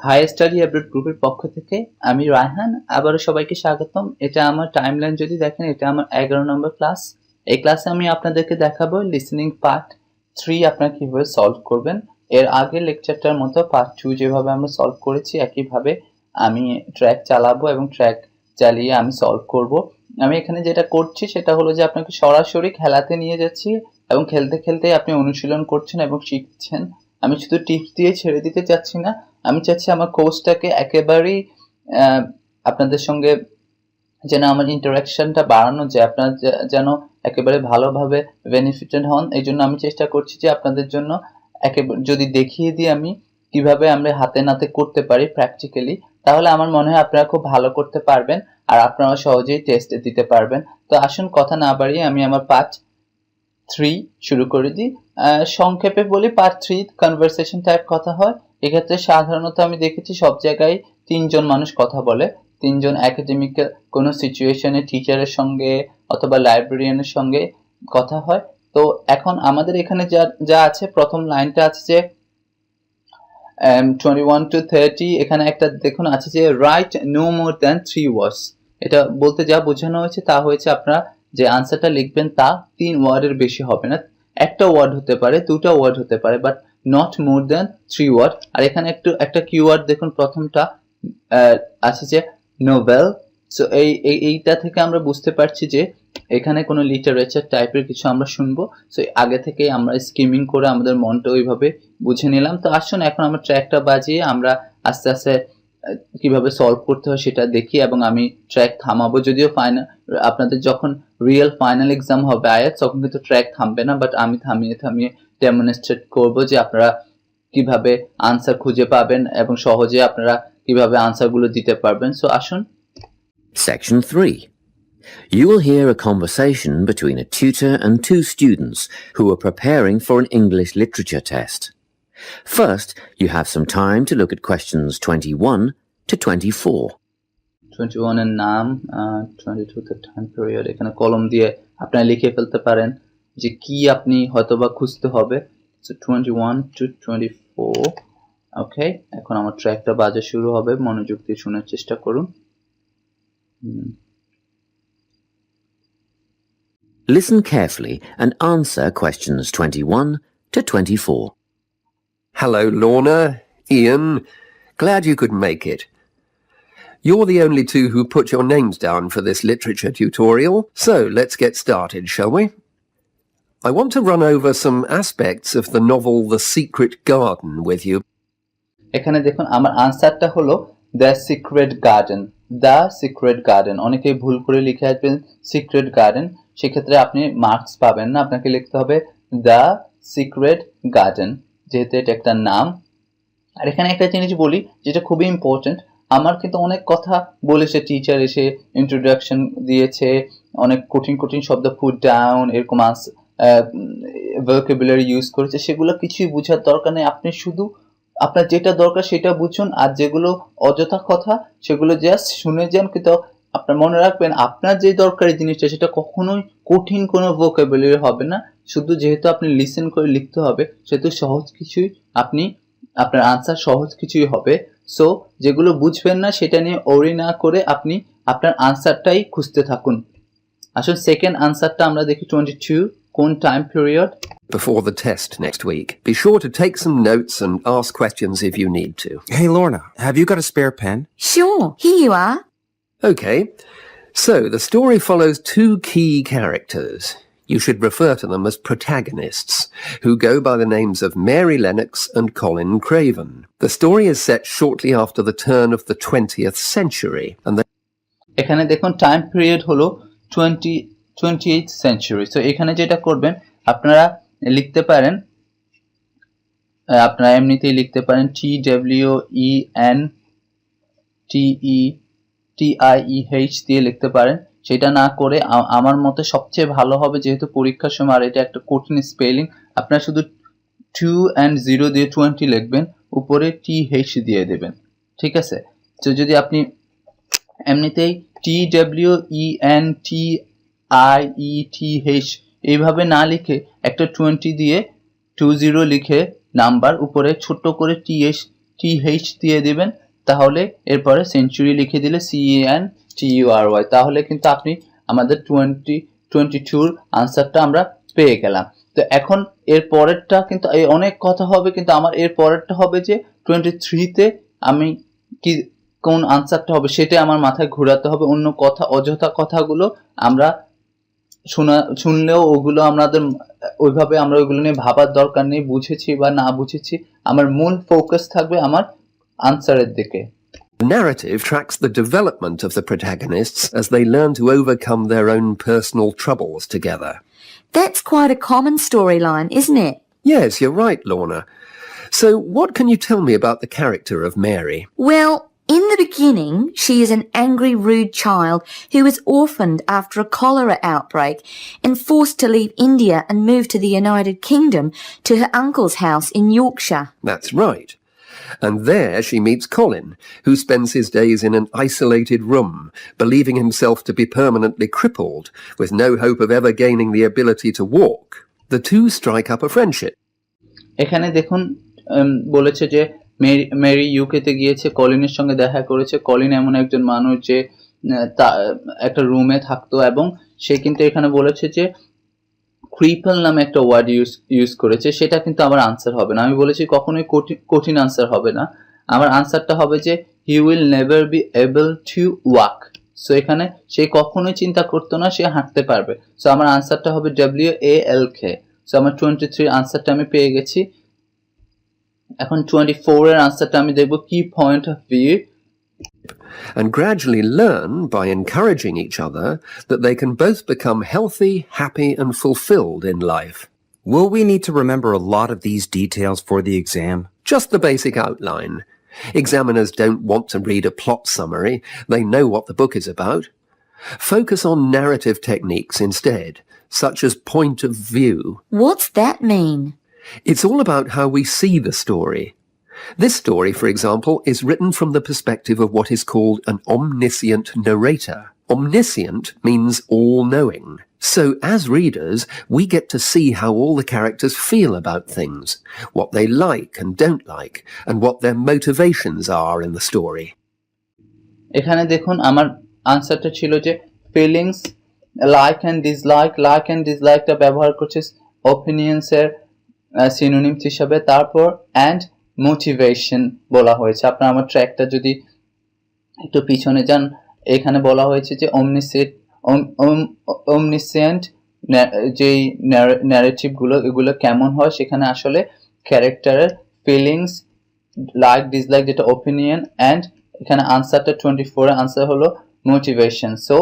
High study abroad গ্রুপের পক্ষ থেকে আমি রায়হান, আবারও সবাইকে স্বাগতম। এটা আমার টাইমলাইন যদি দেখেন, এটা আমার এগারো নম্বর ক্লাস এই ক্লাসে আমি আপনাদেরকে দেখাবো লিসেনিং পার্ট থ্রি আপনারা কীভাবে সলভ করবেন। এর আগে লেকচারটার মতো পার্ট টু যেভাবে আমরা সলভ করেছি, একইভাবে আমি ট্র্যাক চালাবো এবং ট্র্যাক চালিয়ে আমি সলভ করব। আমি এখানে যেটা করছি, সেটা হলো যে আপনাকে সরাসরি খেলাতে নিয়ে যাচ্ছি এবং খেলতে খেলতে আপনি অনুশীলন করছেন এবং শিখছেন। আমি শুধু টিপস দিয়ে ছেড়ে দিতে চাচ্ছি না আমি চাচ্ছি আমার কোর্সটাকে একেবারেই আপনাদের সঙ্গে যেন আমার ইন্টারাকশনটা বাড়ানো যায়, আপনারা যেন একেবারে ভালোভাবে বেনিফিটেড হন। এই জন্য আমি চেষ্টা করছি যে আপনাদের জন্য একেবারে যদি দেখিয়ে দিই আমি কীভাবে আমরা হাতে নাতে করতে পারি প্র্যাকটিক্যালি তাহলে আমার মনে হয় আপনারা খুব ভালো করতে পারবেন আর আপনারা সহজেই টেস্ট দিতে পারবেন। তো আসুন কথা না বাড়িয়ে আমি আমার পার্ট থ্রি শুরু করে দিই। সংক্ষেপে বলি পার্ট থ্রি কনভারসেশন টাইপ কথা হয়। এক্ষেত্রে সাধারণত আমি দেখেছি সব জায়গায় তিনজন মানুষ কথা বলে, তিনজন একাডেমিক কোনো সিচুয়েশনে টিচারের সঙ্গে অথবা লাইব্রেরিয়ানের সঙ্গে কথা হয়। তো এখন আমাদের এখানে যা যা আছে, প্রথম লাইনটা আছে যে টোয়েন্টি ওয়ান টু থার্টি এখানে একটা দেখুন আছে যে right no more than three words এটা বলতে যা বোঝানো হয়েছে তা হয়েছে আপনারা যে আনসারটা লিখবেন তা তিন ওয়ার্ডের বেশি হবে না। একটা ওয়ার্ড হতে পারে, দুটা ওয়ার্ড হতে পারে but not more than three word আর এখানে একটু, একটা কিওয়ার্ড দেখুন, প্রথমটা আছে যে নোবেল সো এই- এইটা থেকে আমরা বুঝতে পারছি যে এখানে কোনো লিটারেচার টাইপের কিছু আমরা শুনব। সো আগে থেকে আমরা স্কিমিং করে আমাদের মনটা ওইভাবে বুঝে নিলাম। তো আসুন, এখন আমরা ট্র্যাকটা বাজিয়ে আমরা আস্তে আস্তে কীভাবে সলভ করতে হয় সেটা দেখি এবং আমি ট্র্যাক থামাবো। যদিও ফাইনাল আপনাদের যখন রিয়েল ফাইনাল এক্সাম হবে, আয়াত, তখন কিন্তু ট্র্যাক থামবে না বাট আমি থামিয়ে থামিয়ে ডেমনস্ট্রেট করব যে আপনারা কীভাবে আনসার খুঁজে পাবেন এবং সহজে আপনারা কীভাবে আনসারগুলো দিতে পারবেন সো আসুন Section 3. You will hear a conversation between a tutor and two students who are preparing for an English literature test. First, you have some time to look at questions 21 to 24. Twenty ওয়ানের নাম twenty two the time period এখানে কলম দিয়ে আপনারা লিখে ফেলতে পারেন যে কি আপনি হয়তোবা খুঁজতে হবে so twenty one two twenty four okay এখন আমার ট্র্যাকটা বাজে শুরু হবে মনোযোগ দিয়ে শোনার চেষ্টা করুন হুম, Listen carefully and answer questions 21 to 24. Hello, Lorna. Ian. Glad you could make it. You're the only two who put your names down for this literature tutorial, so let's get started, shall we? I want to run over some aspects of the novel The Secret Garden with you. এখানে দেখুন, আমার আনসারটা হলো the secret garden the secret garden অনেকেই ভুল করে লিখে আসবেন সিক্রেট গার্ডেন সেক্ষেত্রে আপনি মার্কস পাবেন না, আপনাকে লিখতে হবে দ্য সিক্রেট গার্ডেন যেহেতু এটা একটা নাম। আর এখানে একটা জিনিস বলি, যেটা খুবই ইম্পর্টেন্ট আমার কিন্তু অনেক কথা বলেছে টিচার এসে ইন্ট্রোডাকশন দিয়েছে, অনেক কঠিন কঠিন শব্দ ফুড ডাউন এরকম ভোকাবুলারি ইউজ করেছে, সেগুলো কিছুই বোঝার দরকার নেই। আপনি শুধু আপনার যেটা দরকার সেটা বুঝুন, আর যেগুলো অযথা কথা, সেগুলো জাস্ট শুনে যান, কিন্তু আপনার মনে রাখবেন, আপনার যে দরকারি জিনিসটা, সেটা কখনোই কঠিন কোনো ভোকাবুলারি হবে না। শুধু যেহেতু আপনি লিসেন করে লিখতে হবে, সেহেতু সহজ কিছুই আপনি, আপনার আনসার সহজ কিছুই হবে। সো যেগুলো বুঝবেন না, সেটা নিয়ে ওরি না করে আপনি আপনার আনসারটাই খুঁজতে থাকুন। আসলে সেকেন্ড আনসারটা আমরা দেখি twenty two কোন time period Before the test next week, be sure to take some notes and ask questions if you need to. Hey, Lorna, have you got a spare pen? Sure, here you are. Okay, so the story follows two key characters. You should refer to them as protagonists, who go by the names of Mary Lennox and Colin Craven. The story is set shortly after the turn of the 20th century, and the এখানে দেখুন time period হলো twenty twenty eight century তো এখানে যেটা করবেন, আপনারা লিখতে পারেন আপনারা এমনিতেই লিখতে পারেন T W E N T E T I E H দিয়ে লিখতে পারেন। সেটা না করে আমার মতে সবচেয়ে ভালো হবে যেহেতু পরীক্ষার সময়, আর এটা একটা কঠিন স্পেলিং আপনারা শুধু টু অ্যান্ড জিরো দিয়ে টোয়েন্টি লিখবেন, উপরে টি এইচ দিয়ে দেবেন। ঠিক আছে? তো যদি আপনি এমনিতেই T W E N T I E T H এইভাবে না লিখে একটা টোয়েন্টি দিয়ে টু জিরো লিখে নাম্বার উপরে ছোট্ট করে টি এইচ টি এইচ দিয়ে দিবেন, তাহলে এরপরে সেঞ্চুরি লিখে দিলে C N T U R Y তাহলে কিন্তু আপনি আমাদের টোয়েন্টি টোয়েন্টি টুর আনসারটা আমরা পেয়ে গেলাম। তো এখন এর পরেরটা কিন্তু অনেক কথা হবে, কিন্তু আমার এর পরেরটা হবে যে টোয়েন্টি থ্রিতে আমি কি, কোন আনসারটা হবে সেটাই আমার মাথায় ঘোরাতে হবে, অন্য কথা, অযথা কথাগুলো আমরা শোনা শুনলেও ওগুলো আমাদের ওইভাবে আমরা ওইগুলো নিয়ে ভাবার দরকার নেই বুঝেছি বা না বুঝেছি আমার মূল ফোকাস থাকবে আমার আনসারের দিকে The narrative tracks the development of the protagonists as they learn to overcome their own personal troubles together. That's quite a common storyline, isn't it? Yes, you're right, Lorna. So, what can you tell me about the character of Mary? Well, in the beginning, she is an angry, rude child who is orphaned after a cholera outbreak and forced to leave India and move to the United Kingdom to her uncle's house in Yorkshire. That's right. And there she meets Colin, who spends his days in an isolated room, believing himself to be permanently crippled, with no hope of ever gaining the ability to walk. The two strike up a friendship. এখানে দেখুন উম, বলেছে যে Mary Mary ইউকেতে গিয়েছে, কলিনের সঙ্গে দেখা করেছে। Colin এমন একজন মানুষ যে একটা রুমে থাকতো এবং সে কিন্তু এখানে বলেছে যে ক্রিপল নামে একটা ওয়ার্ড ইউজ ইউজ করেছে। সেটা কিন্তু আমার আনসার হবে না। আমি বলেছি কখনোই কঠিন আনসার হবে না। আমার আনসারটা হবে যে he will never be able to walk so এখানে সে কখনোই চিন্তা করতো না, সে হাঁটতে পারবে। সো আমার আনসারটা হবে W A L K so আমার টোয়েন্টি থ্রি আনসারটা আমি পেয়ে গেছি। এখন টোয়েন্টি ফোর এর আনসারটা আমি দেখবো কি point of view and gradually learn by encouraging each other that they can both become healthy, happy, and fulfilled in life. Will we need to remember a lot of these details for the exam? Just the basic outline. Examiners don't want to read a plot summary, they know what the book is about. Focus on narrative techniques instead, such as point of view. What's that mean? It's all about how we see the story. This story, for example, is written from the perspective of what is called an omniscient narrator. Omniscient means all-knowing. So as readers, we get to see how all the characters feel about things, what they like and don't like, and what their motivations are in the story. এখানে দেখুন আমার আনসারটা ছিল যে feelings like and dislike like and ডিসলাইকটা ব্যবহার করছে opinions এর synonyms হিসাবে। তারপর অ্যান্ড মোটিভেশন বলা হয়েছে। আপনার আমার ট্র্যাকটা যদি একটু পিছনে যান, এখানে বলা হয়েছে যে অমনিসেট অমনিসেন্ট যেই ন্যারেটিভগুলো, এগুলো কেমন হয়, সেখানে আসলে ক্যারেক্টারের ফিলিংস লাইক ডিসলাইক যেটা ওপিনিয়ন অ্যান্ড এখানে আনসারটা টোয়েন্টি ফোর আনসার হলো মোটিভেশন সো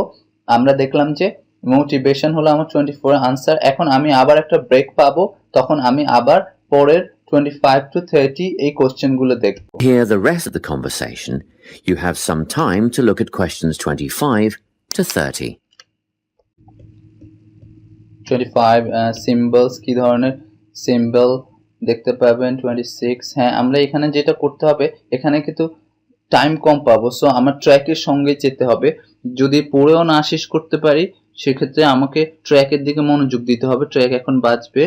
আমরা দেখলাম যে মোটিভেশন হলো আমার টোয়েন্টি ফোর আনসার এখন আমি আবার একটা ব্রেক পাবো। তখন আমি আবার পরের টোয়েন্টি ফাইভ টু থার্টি এই কোশ্চেনগুলো দেখব Hear the rest of the conversation. You have some time to look at questions 25 to 30. Twenty five symbols কি ধরনের সিম্বল দেখতে পাবেন টোয়েন্টি সিক্স হ্যাঁ আমরা এখানে যেটা করতে হবে এখানে কিন্তু টাইম কম পাবো সো আমার ট্র্যাকের সঙ্গে যেতে হবে যদি পড়েও না শেষ করতে পারি সেক্ষেত্রে আমাকে ট্র্যাকের দিকে মনোযোগ দিতে হবে ট্র্যাক এখন বাজবে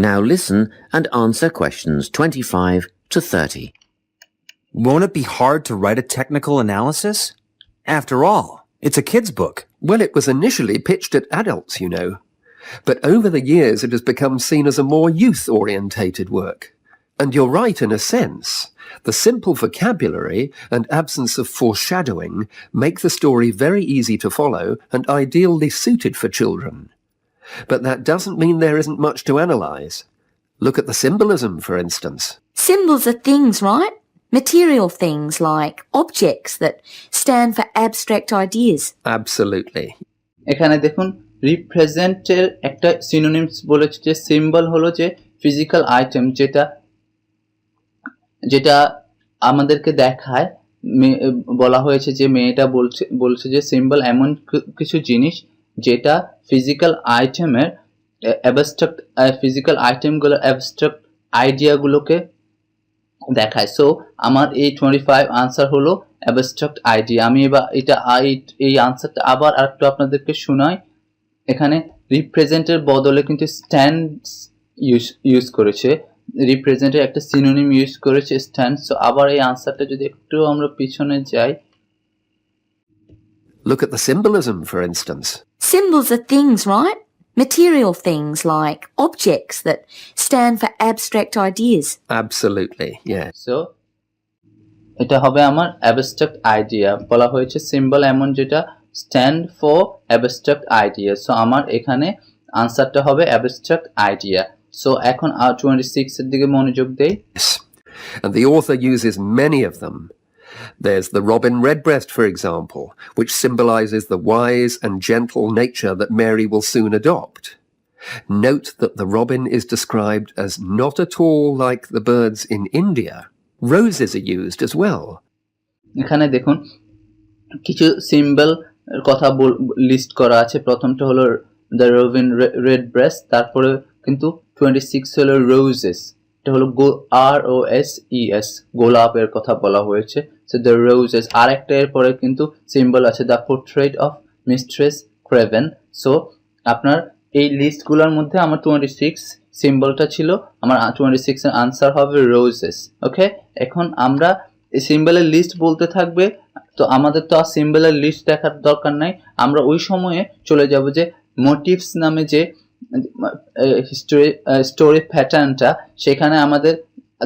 Now listen and answer questions 25 to 30. Won't it be hard to write a technical analysis? After all, it's a kid's book. Well, it was initially pitched at adults, you know. But over the years, it has become seen as a more youth-orientated work. And you're right in a sense. The simple vocabulary and absence of foreshadowing make the story very easy to follow and ideally suited for children. But that doesn't mean there isn't much to analyze. Look at the symbolism, for instance. Symbols are things, right? Material things like objects that stand for abstract ideas. Absolutely. এখানে দেখুন রিপ্রেজেন্টের একটা synonyms বলেছে যে symbol হলো যে physical item যেটা যেটা আমাদেরকে দেখায় মে- বলা হয়েছে যে মেয়েটা বলছে বলছে যে সিম্বল এমন কি- কিছু জিনিস যেটা ফিজিক্যাল আইটেমের অ্যাবস্ট্রাক্ট ফিজিক্যাল আইটেমগুলো অ্যাবস্ট্রাক্ট আইডিয়াগুলোকে দেখায়। সো আমার এই টোয়েন্টি ফাইভ আনসার হলো অ্যাবস্ট্রাক্ট আইডিয়া আমি এবার এটা এই আনসারটা আবার আরেকটু আপনাদেরকে শোনাই। এখানে রিপ্রেজেন্টের বদলে কিন্তু স্ট্যান্ড ইউজ ইউজ করেছে। রিপ্রেজেন্টের একটা সিনোনিম ইউজ করেছে স্ট্যান্ড সো আবার এই আনসারটা যদি একটু আমরা পিছনে যাই Look at the symbolism, for instance. Symbols are things, right? Material things like objects that stand for abstract ideas. Absolutely, yes. So এটা হবে আমার অ্যাবস্ট্রাক্ট আইডিয়া বলা হয়েছে সিম্বল এমন যেটা stand for abstract idea so আমার এখানে আনসারটা হবে অ্যাবস্ট্রাক্ট আইডিয়া সো এখন টোয়েন্টি সিক্স এর দিকে মনোযোগ দেই Yes. And the author uses many of them. There's the robin redbreast, for example, which symbolizes the wise and gentle nature that Mary will soon adopt. Note that the robin is described as not at all like the birds in India. Roses are used as well. এখানে দেখুন কিছু symbol কথা list করা আছে প্রথমটা হলো the রোভিন red breast তারপরে কিন্তু টোয়েন্টি সিক্স হলো রোজেস এটা হলো গো আর ও এস ই এস গোলাপের কথা বলা হয়েছে। সো দ্য রোজেস আর একটা এরপরে কিন্তু সিম্বল আছে the portrait of Mistress Craven so আপনার এই লিস্টগুলোর মধ্যে আমার টোয়েন্টি সিক্স সিম্বলটা ছিল, আমার টোয়েন্টি সিক্স এর আনসার হবে রোজেস ওকে এখন আমরা এই সিম্বলের লিস্ট বলতে থাকবে, তো আমাদের তো আর সিম্বলের লিস্ট দেখার দরকার নাই। আমরা ওই সময়ে চলে যাব যে মোটিভস নামে যে হিস্টোরি স্টোরি প্যাটার্নটা সেখানে আমাদের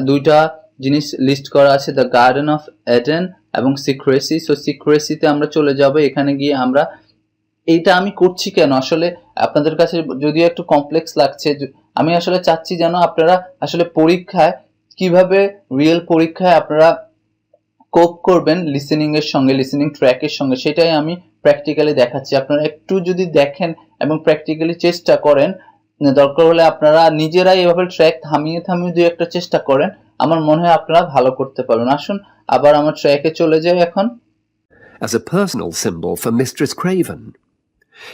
দুইটা জিনিস লিস্ট করা আছে দ্য গার্ডেন অফ এডেন এবং সিক্রেসি সো সিক্রেসিতে আমরা চলে যাব, এখানে গিয়ে আমরা এইটা আমি করছি কেন? আসলে আপনাদের কাছে যদিও একটু কমপ্লেক্স লাগছে আমি আসলে চাচ্ছি যেন আপনারা আসলে পরীক্ষায় কীভাবে রিয়েল পরীক্ষায় আপনারা কোপ করবেন লিসেনিং এর সঙ্গে লিসেনিং ট্র্যাকের সঙ্গে সেটাই আমি প্র্যাকটিক্যালি দেখাচ্ছি আপনারা একটু যদি দেখেন এবং প্র্যাকটিক্যালি চেষ্টা করেন দরকার হলে আপনারা নিজেরাই এভাবে ট্র্যাক থামিয়ে থামিয়ে দুই একটা চেষ্টা করেন আমার মনে হয় আপনারা ভালো করতে পারবেন আসুন আবার আমার ট্র্যাকে চলে যাই এখন as a personal symbol for Mistress Craven.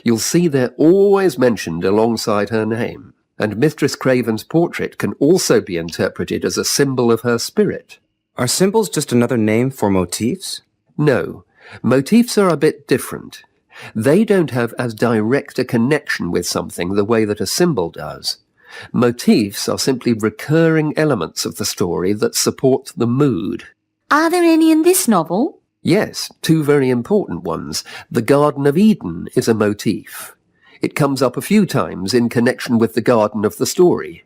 You'll see they're always mentioned alongside her name, and Mistress Craven's portrait can also be interpreted as a symbol of her spirit. Are symbols just another name for motifs? No, motifs are a bit different. They don't have as direct a connection with something the way that a symbol does. Motifs are simply recurring elements of the story that support the mood. Are there any in this novel? Yes, two very important ones. The Garden of Eden is a motif. It comes up a few times in connection with the garden of the story.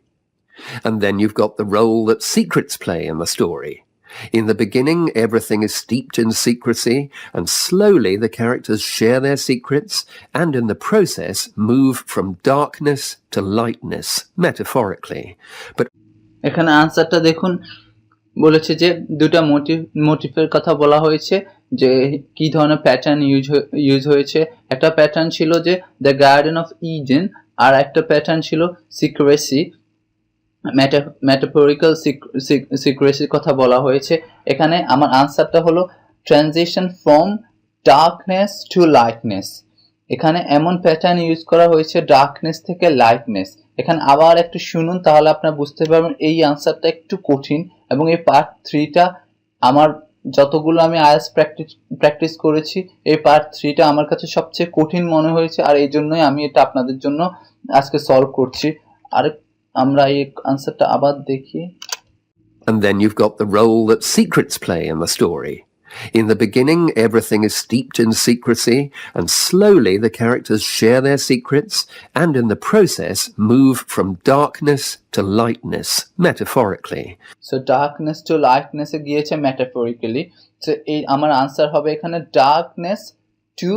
And then you've got the role that secrets play in the story. In the beginning, everything is steeped in secrecy, and slowly the characters share their secrets, and in the process move from darkness to lightness, metaphorically. But এখানে আনসারটা দেখুন বলেছে যে দুটা motive মোটিভের কথা বলা হয়েছে যে কি ধরনের প্যাটার্ন ইউজ ইউজ হয়েছে একটা প্যাটার্ন ছিল যে দ্য গার্ডেন অফ ইডেন আর একটা প্যাটার্ন ছিল সিক্রেসি ম্যাটাফোরিক্যাল সিক্রেসির কথা বলা হয়েছে। এখানে আমার আনসারটা হলো transition from darkness to lightness এখানে এমন প্যাটার্ন ইউজ করা হয়েছে ডার্কনেস থেকে লাইটনেস এখানে আবার একটু শুনুন, তাহলে আপনারা বুঝতে পারবেন এই আনসারটা একটু কঠিন এবং এই পার্ট থ্রিটা আমার যতগুলো আমি আয়াস প্র্যাকটিস প্র্যাকটিস করেছি, এই পার্ট থ্রিটা আমার কাছে সবচেয়ে কঠিন মনে হয়েছে আর এই জন্যই আমি এটা আপনাদের জন্য আজকে সলভ করছি। আর আমরা এই আনসারটা আবার দেখি And then you've got the role that secrets play in the story. In the beginning, everything is steeped in secrecy, and slowly the characters share their secrets, and in the process move from darkness to lightness, metaphorically. So darkness to লাইটনেসে গিয়েছে ম্যাটাফরিক্যালি তো এই আমার answer হবে এখানে darkness to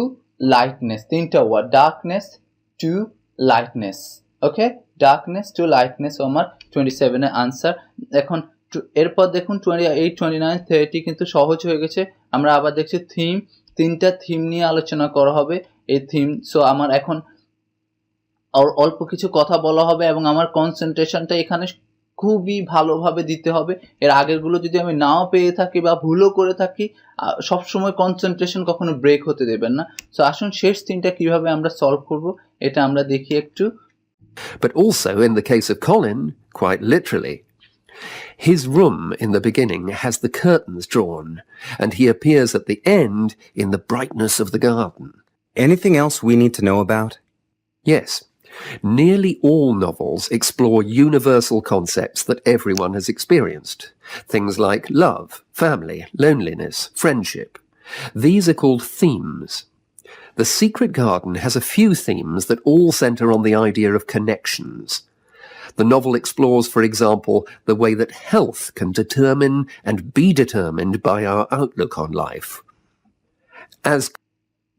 lightness তিনটা word darkness to lightness okay Darkness to lightness আমার twenty সেভেনের answer এখন এরপর দেখুন twenty eight twenty nine thirty কিন্তু সহজ হয়ে গেছে। আমরা আবার দেখছি থিম তিনটা থিম নিয়ে আলোচনা করা হবে এই থিম সো আমার এখন অল্প কিছু কথা বলা হবে এবং আমার কনসেন্ট্রেশনটা এখানে খুবই ভালোভাবে দিতে হবে। এর আগেরগুলো যদি আমি নাও পেয়ে থাকি বা ভুলও করে থাকি সবসময় কনসেন্ট্রেশন কখনো ব্রেক হতে দেবেন না। সো আসুন শেষ তিনটা কীভাবে আমরা সলভ করব, এটা আমরা দেখি একটু। But also, in the case of Colin, quite literally. His room in the beginning has the curtains drawn, and he appears at the end in the brightness of the garden. Anything else we need to know about? Yes, Nearly all novels explore universal concepts that everyone has experienced. Things like love, family, loneliness, friendship. These are called themes. The Secret Garden has a few themes that all center on the idea of connections. The novel explores, for example, the way that health can determine and be determined by our outlook on life. As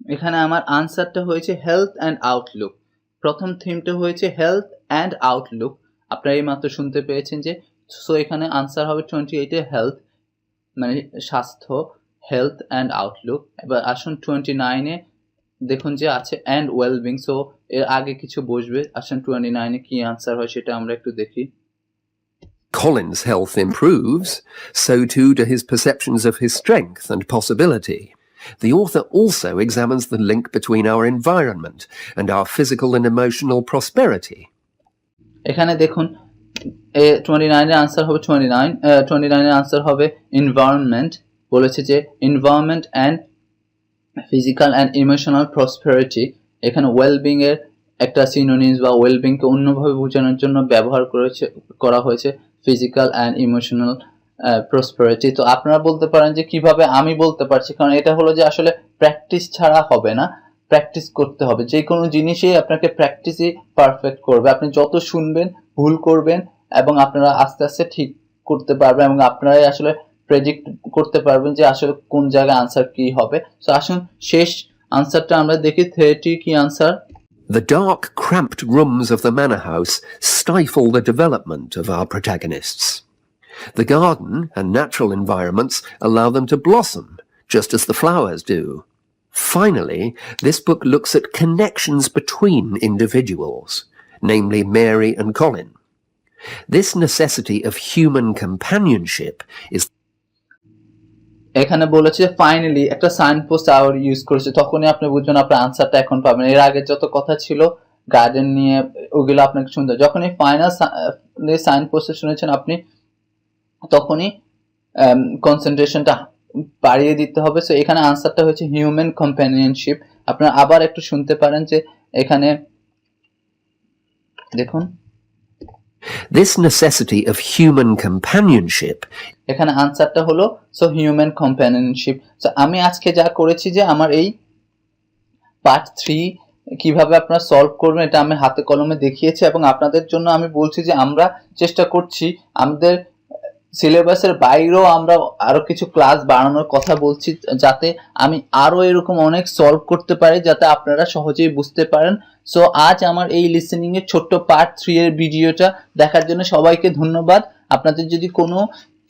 এখানে আমার আনসারটা হয়েছে health and Outlook প্রথম থিমটা হয়েছে health and Outlook আপনারা এই মাত্র শুনতে পেয়েছেন যে সো এখানে আনসার হবে টোয়েন্টি এইটে হেলথ মানে স্বাস্থ্য হেলথ অ্যান্ড আউটলুক এবার আসুন টোয়েন্টি নাইনে দেখুন যে আছে অ্যান্ড ওয়েলবিং সো এর আগে কিছু বসবে আসুন টোয়েন্টি নাইনে কি আনসার হয় সেটা আমরা একটু দেখি Colin's health improves, so too do his perceptions of his strength and possibility. The author also examines the link between our environment and our physical and emotional prosperity. এখানে দেখুন টোয়েন্টি নাইনের আনসার হবে twenty nine twenty নাইনের answer হবে environment বলেছে যে environment and physical and emotional prosperity এখানে wellbeing এর একটা সিনোনিমস বা ওয়েলবিংকে অন্যভাবে বোঝানোর জন্য ব্যবহার করেছে, করা হয়েছে ফিজিক্যাল অ্যান্ড ইমোশনাল প্রসপেরিটি তো আপনারা বলতে পারেন যে কীভাবে আমি বলতে পারছি? কারণ এটা হলো যে আসলে প্র্যাকটিস ছাড়া হবে না প্র্যাকটিস করতে হবে। যে কোনো জিনিসই আপনাকে প্র্যাকটিসই পারফেক্ট করবে। আপনি যত শুনবেন, ভুল করবেন এবং আপনারা আস্তে আস্তে ঠিক করতে পারবেন এবং আপনারাই আসলে প্রেডিক্ট করতে পারবেন যে আসলে কোন জায়গায় আনসার কি হবে তো আসুন শেষ আনসারটা আমরা দেখি থেটি কি answer The dark, cramped rooms of the manor house stifle the development of our protagonists. The garden and natural environments allow them to blossom, just as the flowers do. Finally, this book looks at connections between individuals, namely Mary and Colin. This necessity of human companionship is এখানে বলেছে finally একটা sign post hour use করেছে। তখনই আপনি বুঝবেন আপনার আনসারটা এখন পাবেন। এর আগে যত কথা ছিল গার্ডেন নিয়ে, ওগুলো আপনাকে শুনতে হবে। যখন এই ফাইনাল সাইন পোস্টে শুনেছেন আপনি, তখনই কনসেন্ট্রেশনটা বাড়িয়ে দিতে হবে। সো এখানে আনসারটা হচ্ছে হিউম্যান কম্প্যানিয়নশিপ আপনারা আবার একটু শুনতে পারেন যে, এখানে, দেখুন this necessity of human companionship এখানে আনসারটা হলো সো হিউম্যান কম্প্যানিয়নশিপ সো আমি আজকে যা করেছি যে আমার এই পার্ট থ্রি কীভাবে আপনারা সলভ করবেন, এটা আমি হাতে কলমে দেখিয়েছি এবং আপনাদের জন্য আমি বলছি যে আমরা চেষ্টা করছি আমাদের সিলেবাসের বাইরেও আমরা আরও কিছু ক্লাস বাড়ানোর কথা বলছি, যাতে আমি আরও এরকম অনেক সলভ করতে পারি, যাতে আপনারা সহজেই বুঝতে পারেন। সো আজ আমার এই লিসেনিং এর ছোট্ট পার্ট থ্রি এর ভিডিওটা দেখার জন্য সবাইকে ধন্যবাদ। আপনাদের যদি কোনো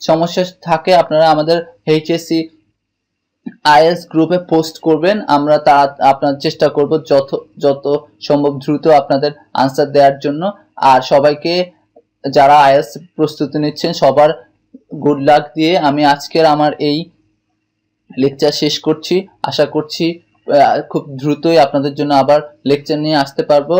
সমস্যা থাকে, আপনারা আমাদের এইচএসসি আইএস গ্রুপে পোস্ট করবেন। আমরা তা আপনার চেষ্টা করব যত যত সম্ভব দ্রুত আপনাদের আনসার দেওয়ার জন্য। আর সবাইকে যারা আইএস প্রস্তুতি নিচ্ছেন, সবার গুড লাক দিয়ে আমি আজকের আমার এই লেকচার শেষ করছি। আশা করছি খুব দ্রুতই আপনাদের জন্য আবার লেকচার নিয়ে আসতে পারব।